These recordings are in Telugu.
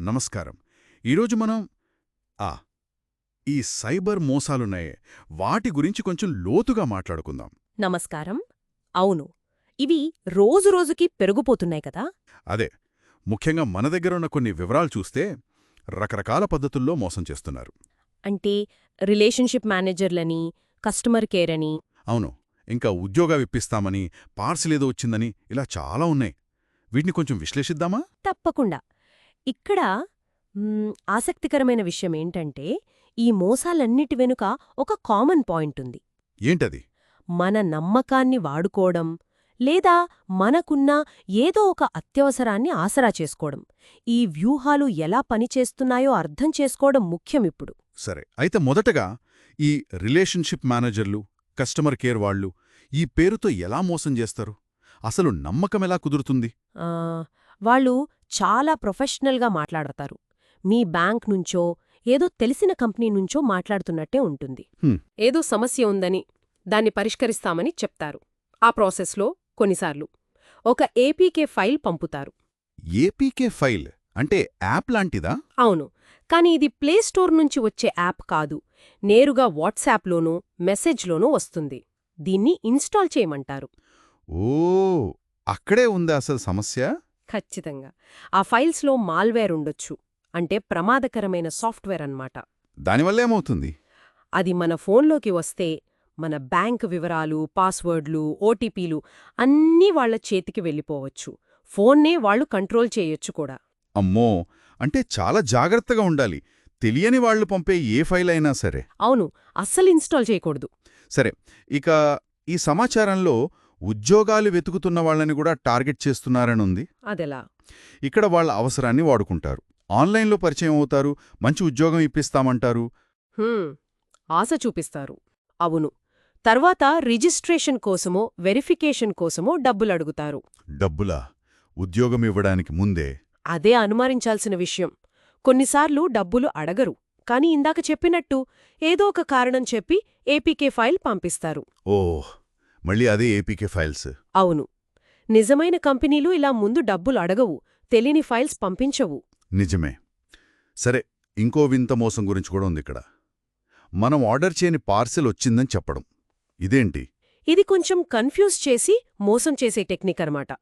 నమస్కారం. ఈరోజు మనం ఆ ఈ సైబర్ మోసాలున్నాయే. వాటి గురించి కొంచెం లోతుగా మాట్లాడుకుందాం. నమస్కారం. అవును. ఇవి రోజురోజుకి పెరిగిపోతున్నాయి కదా? అదే. ముఖ్యంగా మన దగ్గర ఉన్న కొన్ని వివరాలు చూస్తే రకరకాల పద్ధతుల్లో మోసం చేస్తున్నారు. అంటే రిలేషన్షిప్ మేనేజర్లని కస్టమర్ కేర్ అని అవును. ఇంకా ఉద్యోగా ఇప్పిస్తామని పార్సిల్ ఏదో వచ్చిందని ఇలా చాలా ఉన్నాయి. వీటిని కొంచెం విశ్లేషిద్దామా? తప్పకుండా. ఇక్కడ ఆసక్తికరమైన విషయం ఏంటంటే ఈ మోసాలన్నిటి వెనుక ఒక కామన్ పాయింట్ ఉంది. ఏంటది? మన నమ్మకాన్ని వాడుకోవడం లేదా మనకున్న ఏదో ఒక అత్యవసరాన్ని ఆసరా చేసుకోవడం. ఈ వ్యూహాలు ఎలా పనిచేస్తున్నాయో అర్థం చేసుకోవడం ముఖ్యమిప్పుడు సరే అయితే మొదటగా ఈ రిలేషన్షిప్ మేనేజర్లు కస్టమర్ కేర్ వాళ్ళు ఈ పేరుతో ఎలా మోసం చేస్తారు? అసలు నమ్మకం ఎలా కుదురుతుంది? ఆ, వాళ్ళు చాలా ప్రొఫెషనల్గా మాట్లాడతారు. మీ బ్యాంక్ నుంచో ఏదో తెలిసిన కంపెనీ నుంచో మాట్లాడుతున్నట్టే ఉంటుంది. ఏదో సమస్య ఉందని దాన్ని పరిష్కరిస్తామని చెప్తారు. ఆ ప్రాసెస్లో కొన్నిసార్లు ఒక ఏపీకే ఫైల్ పంపుతారు. ఏపీకే ఫైల్ అంటే యాప్ లాంటిదా? అవును. కానీ ఇది ప్లే స్టోర్ నుంచి వచ్చే యాప్ కాదు. నేరుగా వాట్సాప్లోనూ మెసేజ్లోనూ వస్తుంది. దీన్ని ఇన్స్టాల్ చేయమంటారు. ఓ! అక్కడే ఉందా అసలు సమస్య? ఖచ్చితంగా. ఆ ఫైల్స్లో మాల్వేర్ ఉండొచ్చు. అంటే ప్రమాదకరమైన సాఫ్ట్వేర్ అన్నమాట. దానివల్ల ఏమవుతుంది? అది మన ఫోన్లోకి వస్తే మన బ్యాంక్ వివరాలు పాస్వర్డ్లు ఓటీపీలు అన్నీ వాళ్ళ చేతికి వెళ్ళిపోవచ్చు. ఫోన్నే వాళ్ళు కంట్రోల్ చేయొచ్చు కూడా. అమ్మో! అంటే చాలా జాగ్రత్తగా ఉండాలి. తెలియని వాళ్ళు పంపే ఏ ఫైల్ అయినా సరే. అవును. అస్సలు ఇన్స్టాల్ చేయకూడదు. సరే. ఇక ఈ సమాచారంలో ఉద్యోగాలు వెతుకుతున్న వాళ్ళని కూడా టార్గెట్ చేస్తున్నారని ఉంది అదెలా? ఇక్కడ వాళ్ళ అవసరాన్ని వాడుకుంటారు. ఆన్లైన్లో పరిచయం అవుతారు. మంచి ఉద్యోగం ఇప్పిస్తామంటారు. ఆశ చూపిస్తారు. అవును. తర్వాత రిజిస్ట్రేషన్ కోసమో వెరిఫికేషన్ కోసమో డబ్బులడుగుతారు. డబ్బులా? ఉద్యోగం ఇవ్వడానికి ముందే? అదే అనుమానించాల్సిన విషయం. కొన్నిసార్లు డబ్బులు అడగరు. కాని ఇందాక చెప్పినట్టు ఏదో ఒక కారణం చెప్పి ఏపీకే ఫైల్ పంపిస్తారు. ఓహ్! మళ్ళీ అదే ఏపీకే ఫైల్స్. అవును. నిజమైన కంపెనీలు ఇలా ముందు డబ్బులు అడగవు తెలియని ఫైల్స్ పంపించవు. నిజమే. సరే ఇంకో వింత మోసం గురించి కూడా ఉంది ఇక్కడ. మనం ఆర్డర్ చేయని పార్సెల్ వచ్చిందని చెప్పడం. ఇదేంటి? ఇది కొంచెం కన్ఫ్యూజ్ చేసి మోసం చేసే టెక్నిక్ అన్నమాట.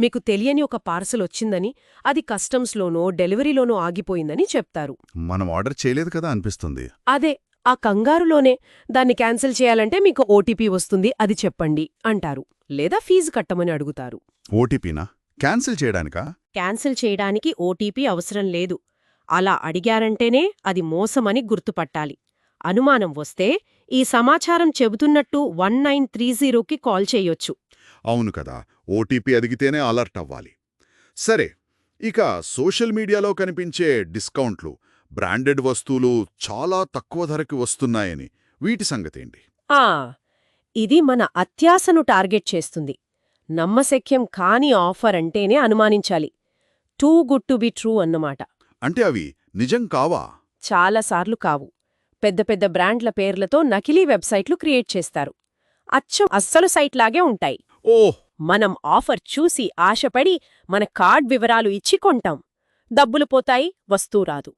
మీకు తెలియని ఒక పార్సల్ వచ్చిందని అది కస్టమ్స్లోనో డెలివరీలోనో ఆగిపోయిందని చెప్తారు. మనం ఆర్డర్ చేయలేదు కదా అనిపిస్తుంది. అదే ఆ కంగారులోనే దాన్ని క్యాన్సిల్ చేయాలంటే మీకు ఓటీపీ వస్తుంది అది చెప్పండి అంటారు. లేదా ఫీజు కట్టమని అడుగుతారు. ఓటీపీనా క్యాన్సిల్ చేయడానికా? క్యాన్సిల్ చేయడానికి ఓటీపీ అవసరం లేదు. అలా అడిగారంటేనే అది మోసమని గుర్తుపట్టాలి. అనుమానం వస్తే ఈ సమాచారం చెబుతున్నట్టు వన్ నైన్ త్రీ జీరోకి కాల్ చేయొచ్చు. అవును కదా ఓటీపీ అడిగితేనే అలర్ట్ అవ్వాలి. సరే ఇక సోషల్ మీడియాలో కనిపించే డిస్కౌంట్లు. బ్రాండెడ్ వస్తువులు చాలా తక్కువ ధరకి వస్తున్నాయని వీటి సంగతేంటి? ఆ ఇది మన అత్యాశను టార్గెట్ చేస్తుంది. నమ్మశక్యం కాని ఆఫర్ అంటేనే అనుమానించాలి. Too good to be true అన్నమాట. అంటే అవి నిజం కావా? చాలాసార్లు కావు. పెద్ద పెద్ద బ్రాండ్ల పేర్లతో నకిలీ వెబ్సైట్లు క్రియేట్ చేస్తారు. అచ్చం అస్సలు సైట్లాగే ఉంటాయి. ఓహ్ మనం ఆఫర్ చూసి ఆశపడి మన కార్డ్ వివరాలు ఇచ్చి కొంటాం. డబ్బులు పోతాయి వస్తువు రాదు.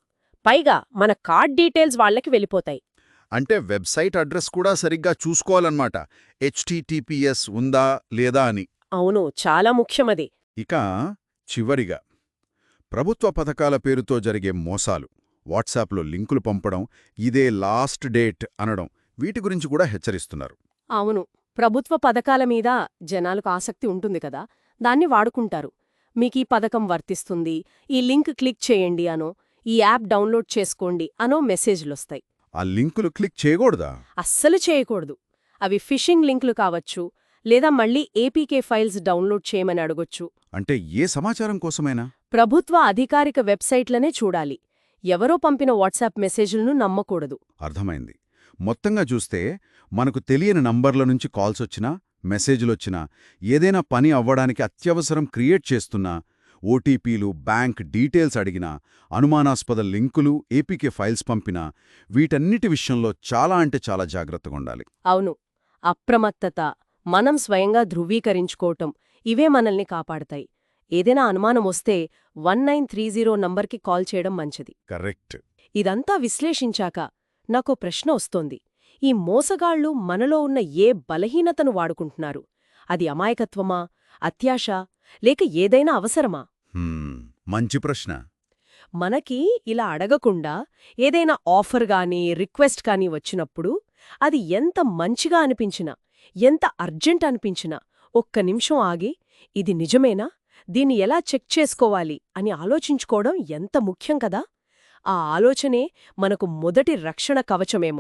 పైగా మన కార్డ్ డీటెయిల్స్ వాళ్ళకి వెళ్ళిపోతాయి. అంటే వెబ్సైట్ అడ్రస్ కూడా సరిగ్గా చూసుకోవాలన్నమాట. హెచ్టిటిపిఎస్ ఉందా లేదా అని. అవును చాలా ముఖ్యమది. ఇక చివరిగా ప్రభుత్వ పథకాల పేరుతో జరిగే మోసాలు వాట్సాప్లో లింకులు పంపడం ఇదే లాస్ట్ డేట్ అనడం వీటి గురించి కూడా హెచ్చరిస్తున్నారు. అవును ప్రభుత్వ పథకాల మీద జనాలకు ఆసక్తి ఉంటుంది కదా దాన్ని వాడుకుంటారు. మీకీ పథకం వర్తిస్తుంది ఈ లింక్ క్లిక్ చేయండి అనో ఈ యాప్ డౌన్లోడ్ చేసుకోండి అనో మెసేజ్లొస్తాయి. ఆ లింకులు క్లిక్ చేయకూడదా? అస్సలు చేయకూడదు. అవి ఫిషింగ్ లింకులు కావచ్చు లేదా మళ్ళీ ఏపీకే ఫైల్స్ డౌన్లోడ్ చేయమని అడగొచ్చు. అంటే ఏ సమాచారం కోసమైనా? ప్రభుత్వ అధికారిక వెబ్సైట్లనే చూడాలి. ఎవరో పంపిన వాట్సాప్ మెసేజ్లను నమ్మకూడదు. అర్థమైంది. మొత్తంగా చూస్తే మనకు తెలియని నంబర్ల నుంచి కాల్స్ వచ్చినా మెసేజ్లొచ్చినా ఏదైనా పని అవ్వడానికి అత్యవసరం క్రియేట్ చేస్తున్నా ఓటీపీలు బ్యాంక్ డీటెయిల్స్ అడిగినా అనుమానాస్పద లింకులు ఏపీకే ఫైల్స్ పంపినా వీటన్నిటి విషయంలో చాలా అంటే చాలా జాగ్రత్తగా ఉండాలి. అవును. అప్రమత్తత మనం స్వయంగా ధృవీకరించుకోవటం ఇవే మనల్ని కాపాడతాయి. ఏదైనా అనుమానమొస్తే వన్ నైన్ త్రీ జీరో నంబర్కి కాల్ చేయడం మంచిది. కరెక్ట్. ఇదంతా విశ్లేషించాక నాకో ప్రశ్న వస్తోంది. ఈ మోసగాళ్ళు మనలో ఉన్న ఏ బలహీనతను వాడుకుంటున్నారు? అది అమాయకత్వమా? అత్యాశ? లేక ఏదైనా అవసరమా? మంచి ప్రశ్న. మనకి ఇలా అడగకుండా ఏదైనా ఆఫర్ గానీ రిక్వెస్ట్ కానీ వచ్చినప్పుడు అది ఎంత మంచిగా అనిపించినా ఎంత అర్జెంట్ అనిపించినా ఒక్క నిమిషం ఆగి ఇది నిజమేనా? దీన్ని ఎలా చెక్ చేసుకోవాలి? అని ఆలోచించుకోవడం ఎంత ముఖ్యం కదా? ఆ ఆలోచనే మనకు మొదటి రక్షణ కవచమేమో.